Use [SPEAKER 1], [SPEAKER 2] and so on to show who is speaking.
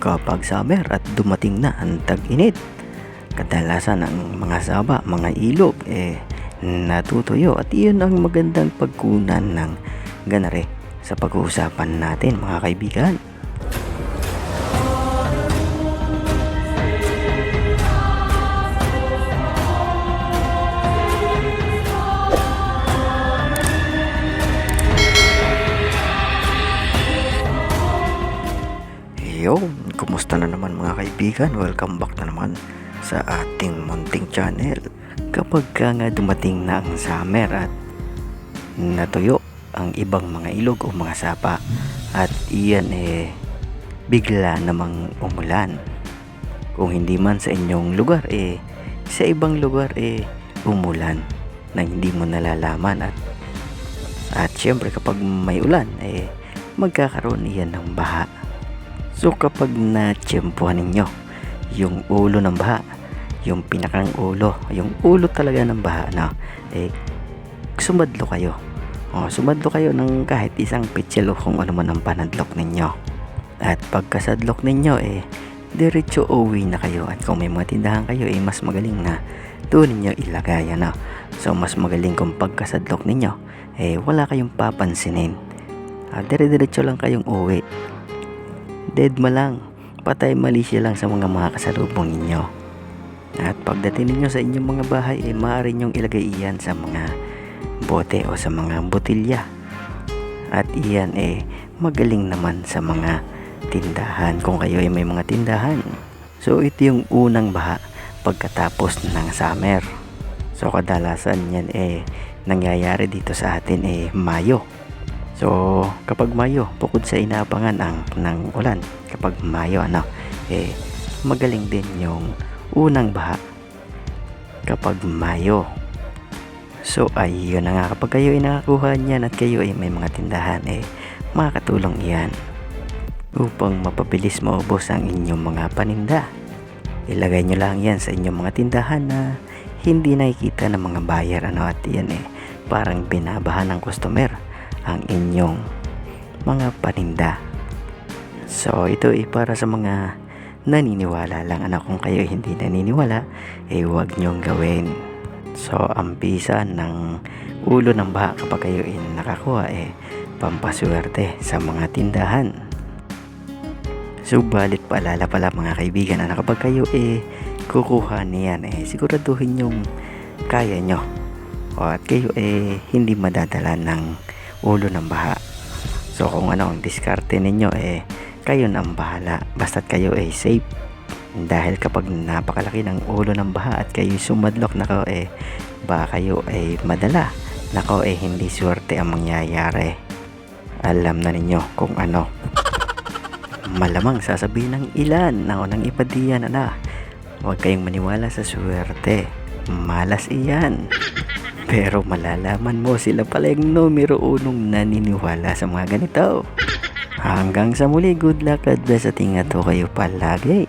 [SPEAKER 1] kapag summer at dumating na ang tag-init. Kadalasan ang mga saba, mga ilog, eh, natutuyo at iyon ang magandang pagkunan ng ganare sa pag-uusapan natin mga kaibigan. Yo, kumusta na naman mga kaibigan? Welcome back na naman sa ating munting channel. Kapag ka nga dumating na ang summer at natuyo ang ibang mga ilog o mga sapa at iyan eh bigla namang umulan. Kung hindi man sa inyong lugar eh sa ibang lugar eh umulan na hindi mo nalalaman at at syempre kapag may ulan eh magkakaroon iyan ng baha. So kapag na-tsempuhan ninyo yung ulo ng baha, yung pinakang ulo, yung ulo talaga ng baha na eh sumadlo kayo. O, sumadlo kayo ng kahit isang pitsil o kung ano man ang panadlok ninyo. At pagkasadlok ninyo eh diretso uwi na kayo at kung may mga tindahan kayo eh mas magaling na doon ninyo ilagay ano. So mas magaling kung pagkasadlok ninyo eh wala kayong papansinin. Ah, dire-diretso lang kayong uwi dead ma lang, patay mali siya lang sa mga mga kasalubong ninyo. At pagdating ninyo sa inyong mga bahay, eh, maaari nyong ilagay iyan sa mga bote o sa mga botilya. At iyan eh, magaling naman sa mga tindahan kung kayo ay may mga tindahan. So ito yung unang baha pagkatapos ng summer. So kadalasan yan eh nangyayari dito sa atin eh Mayo. So, kapag Mayo, bukod sa inaabangan ang ng ulan, kapag Mayo ano, eh magaling din yung unang baha kapag Mayo. So, ayun na nga kapag kayo ay nakakuha niyan at kayo ay may mga tindahan eh makakatulong iyan upang mapabilis maubos ang inyong mga paninda. Ilagay nyo lang yan sa inyong mga tindahan na hindi nakikita ng mga buyer ano at yan eh parang binabahan ng customer ang inyong mga paninda. So, ito ay para sa mga naniniwala lang. Ano, kung kayo hindi naniniwala, eh huwag nyong gawin. So, ang bisa ng ulo ng baha kapag kayo ay nakakuha, eh pampaswerte sa mga tindahan. Subalit paalala pala mga kaibigan, ano, kapag kayo eh kukuha niyan, eh siguraduhin yung kaya nyo. O at kayo eh hindi madadala ng ulo ng baha. So kung ano ang diskarte ninyo eh kayo na ang bahala basta't kayo ay safe. Dahil kapag napakalaki ng ulo ng baha at kayo sumadlok nako eh baka kayo ay madala. Nako eh hindi swerte ang mangyayari. Alam na ninyo kung ano. Malamang sasabihin ng ilan na ng ipadiyan na Huwag kayong maniwala sa swerte. Malas iyan. Pero malalaman mo sila pala yung numero unong naniniwala sa mga ganito. Hanggang sa muli, good luck at best at ingat kayo palagi.